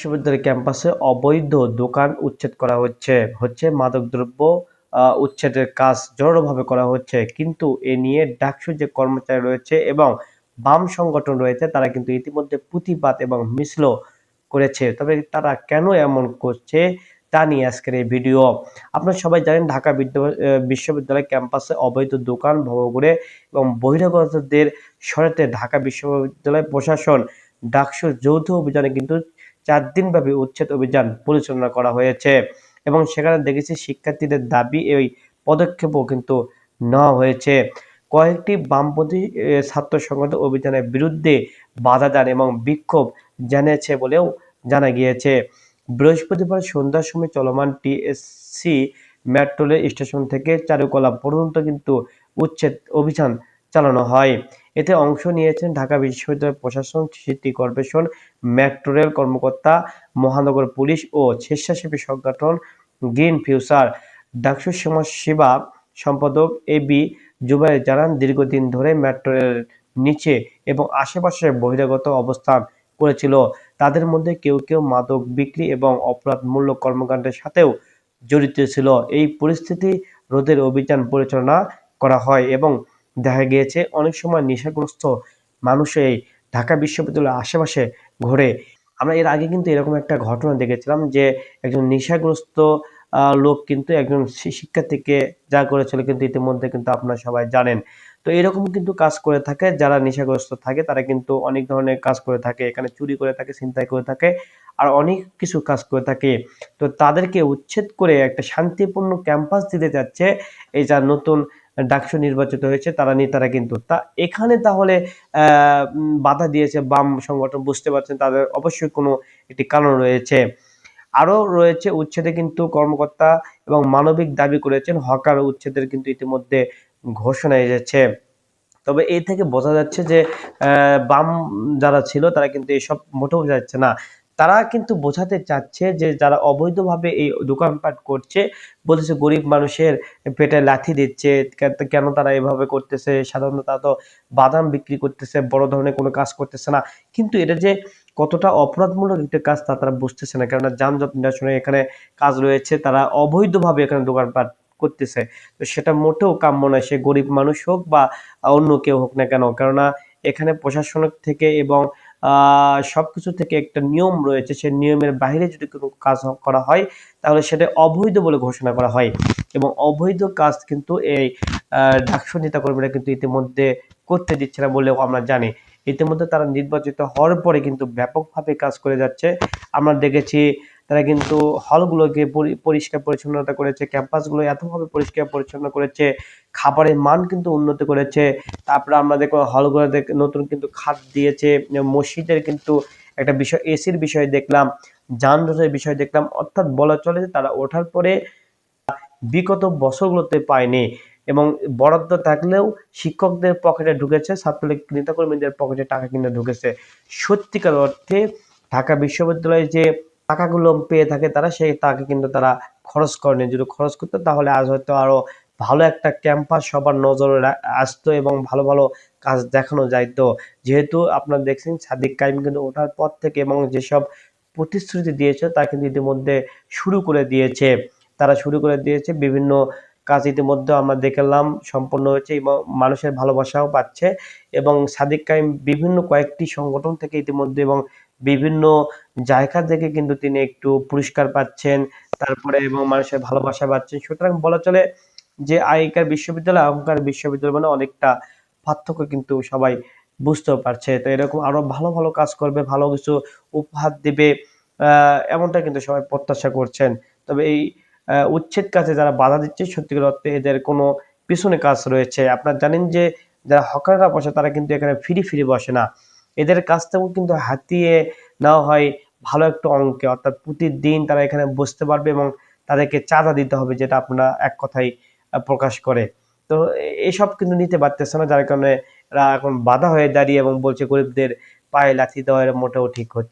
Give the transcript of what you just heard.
বিশ্ববিদ্যালয় ক্যাম্পাসে অবৈধ দোকান উচ্ছেদ করা হচ্ছে। হচ্ছে মাদকদ্রব্য উচ্ছেদের কাজ জোরালোভাবে করা হচ্ছে। কিন্তু এ নিয়ে ডাকসু যে কর্মচারী রয়েছে এবং বাম সংগঠন রয়েছে, তারা কিন্তু ইতিমধ্যে প্রতিবাদ এবং মিছিল করেছে। তবে তারা কেন এমন করছে, তা নিয়ে আজকের এই ভিডিও। আপনারা সবাই জানেন, ঢাকা বিদ্যা- বিশ্ববিদ্যালয় ক্যাম্পাসে অবৈধ দোকান ভবন করে এবং বহিরাগতদের সরাতে ঢাকা বিশ্ববিদ্যালয় প্রশাসন ডাকসু যৌথ অভিযানে কিন্তু চার দিনব্যাপী উচ্ছেদ অভিযান পরিচালনা করা হয়েছে এবং সেখানে দেখেছি শিক্ষার্থীদের দাবি এই পদক্ষেপও কিন্তু নেওয়া হয়েছে। কয়েকটি বামপন্থী ছাত্র সংগঠন অভিযানের বিরুদ্ধে বাধা দেন এবং বিক্ষোভ জানিয়েছে বলেও জানা গিয়েছে। বৃহস্পতিবার সন্ধ্যার সময় চলমান টিএসসি মেট্রো রেল স্টেশন থেকে চারুকলা পর্যন্ত কিন্তু উচ্ছেদ অভিযান চালানো হয়। এতে অংশ নিয়েছেন ঢাকা বিশ্ববিদ্যালয় প্রশাসন, সিটি কর্পোরেশন মেট্রো রেল কর্মকর্তা, মহানগর পুলিশ ও স্বেচ্ছাসেবী সংগঠন, গ্রিন ফিউচার। ডাকসু সমাজ সেবা সম্পাদক এ বি জুবাই জানান, দীর্ঘদিন ধরে মেট্রো নিচে এবং আশেপাশে বহিরাগত অবস্থান করেছিল। তাদের মধ্যে কেউ কেউ মাদক বিক্রি এবং অপরাধমূলক কর্মকাণ্ডের সাথেও জড়িত ছিল। এই পরিস্থিতি রোধের অভিযান পরিচালনা করা হয় এবং দেখা গিয়েছে, অনেক সময় নেশাগ্রস্ত মানুষ এই ঢাকা বিশ্ববিদ্যালয়ের আশেপাশে ঘোরে। আমরা এর আগে কিন্তু এরকম একটা ঘটনা দেখেছিলাম যে, একজন নেশাগ্রস্ত লোক কিন্তু একজন শিক্ষার্থীকে যা করেছিল কিন্তু ইতিমধ্যে কিন্তু আপনারা সবাই জানেন। তো এরকম কিন্তু কাজ করে থাকে, যারা নেশাগ্রস্ত থাকে তারা কিন্তু অনেক ধরনের কাজ করে থাকে, এখানে চুরি করে থাকে, ছিনতাই করে থাকে, আর অনেক কিছু কাজ করে থাকে। তো তাদেরকে উচ্ছেদ করে একটা শান্তিপূর্ণ ক্যাম্পাস দিতে যাচ্ছে, এই যা নতুন ডাকসু নির্বাচিত হয়েছে, তারা নেতারা কিন্তু তা এখানে তাহলে বাধা দিয়েছে, বাম সংগঠন বুঝতে পারছেন, তাদের অবশ্যই কোনো একটি কারণ রয়েছে। আরও রয়েছে উচ্ছেদে কিন্তু কর্মকর্তা এবং মানবিক দাবি করেছেন হকার উচ্ছেদের কিন্তু ইতিমধ্যে ঘোষণা এসেছে। তবে এই থেকে বোঝা যাচ্ছে যে বাম যারা ছিল, তারা কিন্তু এসব মোটেও যাচ্ছে না। তারা কিন্তু বোঝাতে চাচ্ছে যে যারা অবৈধভাবে এই দোকানপাট করছে, বলতেছে গরিব মানুষের পেটে লাথি দিচ্ছে, কেন তারা এভাবে করতেছে? সাধারণত তারা তো বাদাম বিক্রি করতেছে, বড় ধরনের কোনো কাজ করতেছে না। কিন্তু এটা যে কতটা অপরাধমূলক একটা কাজ তা তারা বুঝতেছে না। কেননা যানজট নিরসনে এখানে কাজ রয়েছে, তারা অবৈধভাবে এখানে দোকানপাট করতেছে। তো সেটা মোটেও কাম্য নয়, সে গরিব মানুষ হোক বা অন্য কেউ হোক না কেন। কেননা এখানে প্রশাসনের থেকে এবং সবকিছু থেকে একটা নিয়ম রয়েছে, সেই নিয়মের বাইরে যদি কোনো কাজ করা হয়, তাহলে সেটা অবৈধ বলে ঘোষণা করা হয়। এবং অবৈধ কাজ কিন্তু এই ডাকসু নেতাকর্মীরা কিন্তু ইতিমধ্যে করতে দিচ্ছে না বলেও আমরা জানি। ইতিমধ্যে তারা নির্বাচিত হওয়ার পরে কিন্তু ব্যাপকভাবে কাজ করে যাচ্ছে। আমরা দেখেছি তারা কিন্তু হলগুলোকে পরি- পরিষ্কার পরিচ্ছন্নতা করেছে, ক্যাম্পাসগুলো এতভাবে পরিষ্কার পরিচ্ছন্ন করেছে, খাবারের মান কিন্তু উন্নত করেছে, তারপরে আমরা দেখো হলগুলো নতুন কিন্তু খাত দিয়েছে, মসজিদের কিন্তু একটা বিষয়, এসির বিষয় দেখলাম, যানজটের বিষয় দেখলাম, অর্থাৎ বলা চলে যে তারা ওঠার পরে বিগত বছরগুলোতে পায়নি এবং বরাদ্দ থাকলেও শিক্ষকদের পকেটে ঢুকেছে, ছাত্রলীগ নেতাকর্মীদের পকেটে টাকা কিন্তু ঢুকেছে। সত্যিকার অর্থে ঢাকা বিশ্ববিদ্যালয়ে যে টাকাগুলো পেয়ে থাকে তারা, সেই তাকে কিন্তু তারা খরচ করেনি যদি খরচ করতো তাহলে আজ হয়তো আরও ভালো একটা ক্যাম্পাস সবার নজরে আসতো এবং ভালো ভালো কাজ দেখানো যাইতো। যেহেতু আপনারা দেখছেন সাদিক কাইম কিন্তু ওঠার পর থেকে এবং যেসব প্রতিশ্রুতি দিয়েছে তা কিন্তু ইতিমধ্যে শুরু করে দিয়েছে। তারা শুরু করে দিয়েছে, বিভিন্ন কাজ ইতিমধ্যে আমরা দেখলাম সম্পন্ন হয়েছে এবং মানুষের ভালোবাসাও পাচ্ছে এবং সাদিক কাইম বিভিন্ন কয়েকটি সংগঠন থেকে ইতিমধ্যে এবং বিভিন্ন জায়গা থেকে কিন্তু তিনি একটু পুরস্কার পাচ্ছেন, তারপরে এবং মানুষের ভালোবাসা পাচ্ছেন। সুতরাং বলা চলে যে আগেকার বিশ্ববিদ্যালয়, এখনকার বিশ্ববিদ্যালয় মানে অনেকটা পার্থক্য কিন্তু সবাই বুঝতেও পারছে। তো এরকম আরও ভালো ভালো কাজ করবে, ভালো কিছু উপহার দিবে এমনটা কিন্তু সবাই প্রত্যাশা করছেন। তবে এই উচ্ছেদ কাজে যারা বাধা দিচ্ছে, সত্যিকার অর্থে এদের কোনো পিছনে কাজ রয়েছে। আপনারা জানেন যে যারা হকাররা বসে, তারা কিন্তু এখানে ফিরি ফিরি বসে না। এদের কাছ থেকেও কিন্তু হাতিয়ে নেওয়া হয় ভালো একটা অঙ্কে। অর্থাৎ প্রতিদিন তারা এখানে বসতে পারবে এবং তাদেরকে চাঁদা দিতে হবে, যেটা আপনারা এক কথায় প্রকাশ করে। তো এসব কিন্তু নিতে পারতেছে না, যার কারণে এরা এখন বাধা হয়ে দাঁড়িয়ে এবং বলছে গরিবদের পায়ে লাথি দেওয়া মোটেও ঠিক হচ্ছে